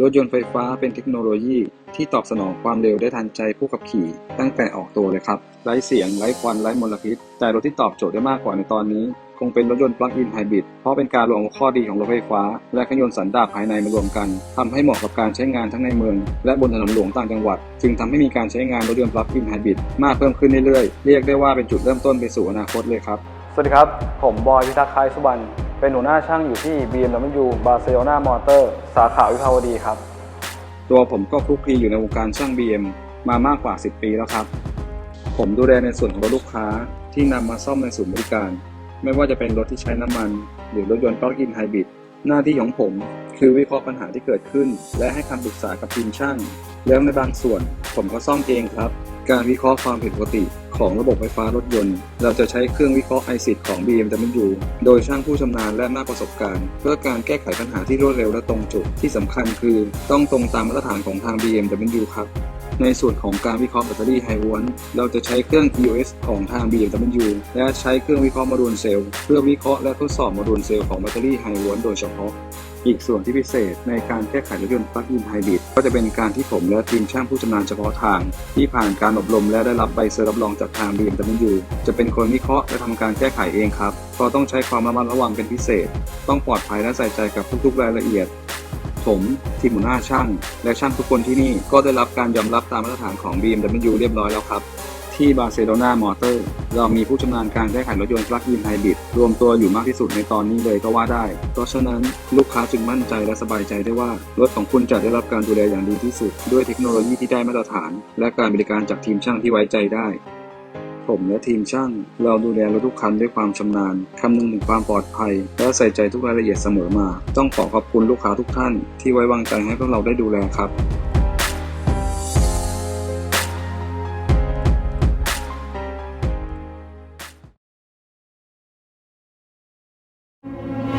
รถยนต์ไฟฟ้าเป็นเทคโนโลยีที่ตอบสนองความเร็วได้ทันใจผู้ขับขี่ ตั้งแต่ออกตัวเลยครับ ไร้เสียง ไร้ควัน ไร้มลพิษ แต่รถที่ตอบโจทย์ได้มากกว่าในตอนนี้ คงเป็นรถยนต์ปลั๊กอินไฮบริด เพราะเป็นการรวมข้อดีของรถไฟฟ้า และเครื่องยนต์สันดาปภายในมารวมกันทำให้เหมาะกับการใช้งานทั้งในเมือง และบนถนนหลวงต่างจังหวัด จึงทำให้มีการใช้งานรถยนต์ปลั๊กอินไฮบริดมากเพิ่มขึ้นเรื่อยๆ เรียกได้ว่าเป็นจุดเริ่มต้นไปสู่อนาคตเลยครับ สวัสดีครับ ผมบอยพิทักษ์คล้ายสุวรรณ เป็นหัวหน้าช่างอยู่ที่ BMW Barcelona Motor สาขาวิภาวดีครับ ตัวผมก็คลุกคลีอยู่ในวงการช่าง BM มามากกว่า 10 ปีแล้วครับ ผมดูแลในส่วนของรถลูกค้าที่นำมาซ่อมในศูนย์บริการ ไม่ว่าจะเป็นรถที่ใช้น้ำมัน หรือรถยนต์ปลั๊กอินไฮบริดหน้าที่ของผมคือวิเคราะห์ปัญหาที่เกิดขึ้น และให้คำปรึกษากับทีมช่าง แล้วในบางส่วนผมก็ซ่อมเองครับ การวิเคราะห์ความผิดปกติของระบบไฟฟ้ารถยนต์ เราจะใช้เครื่องวิเคราะห์ ICID ของ BMW โดยช่างผู้ชำนาญและมากประสบการณ์ เพื่อการแก้ไขปัญหาที่รวดเร็วและตรงจุด ที่สำคัญคือต้องตรงตามมาตรฐานของทาง BMW ครับ ในส่วนของการวิเคราะห์แบตเตอรี่ไฮวอนเราจะใช้เครื่อง EOS ของทาง BMW และใช้เครื่องวิเคราะห์โมดูลเซลล์เพื่อวิเคราะห์และทดสอบโมดูลเซลล์ของแบตเตอรี่ไฮวอนโดยเฉพาะ อีกส่วนที่พิเศษในการแก้ไขรถยนต์ปลั๊กอินไฮบริดก็จะเป็นการที่ผมและทีมช่างผู้ชำนาญเฉพาะทาง ที่ผ่านการอบรมและได้รับใบเซอร์รับรองจากทาง BMW จะเป็นคนวิเคราะห์และทำการแก้ไขเองครับเพราะต้องใช้ความระมัดระวังเป็นพิเศษ ต้องปลอดภัยและใส่ใจกับทุกๆรายละเอียดผมทีมหัวหน้าช่าง และช่างทุกคนที่นี่ก็ได้รับการยอมรับตามมาตรฐานของ BMW เรียบร้อยแล้วครับ ที่บาร์เซโลนามอเตอร์ เรามีผู้ชำนาญการแก้ไขรถยนต์ปลั๊กอินไฮบริดรวมตัวอยู่มากที่สุดในตอนนี้เลยก็ว่าได้ เพราะฉะนั้นลูกค้าจึงมั่นใจและสบายใจได้ว่า รถของคุณจะได้รับการดูแลอย่างดีที่สุด ด้วยเทคโนโลยีที่ได้มาตรฐาน และการบริการจากทีมช่างที่ไว้ใจได้ผมและทีมช่าง เราดูแลรถทุกคันด้วยความชำนาญ คำนึงถึงความปลอดภัย และใส่ใจทุกรายละเอียดเสมอมา ต้องขอขอบคุณลูกค้าทุกท่าน ที่ไว้วางใจให้พวกเราได้ดูแลครับ เ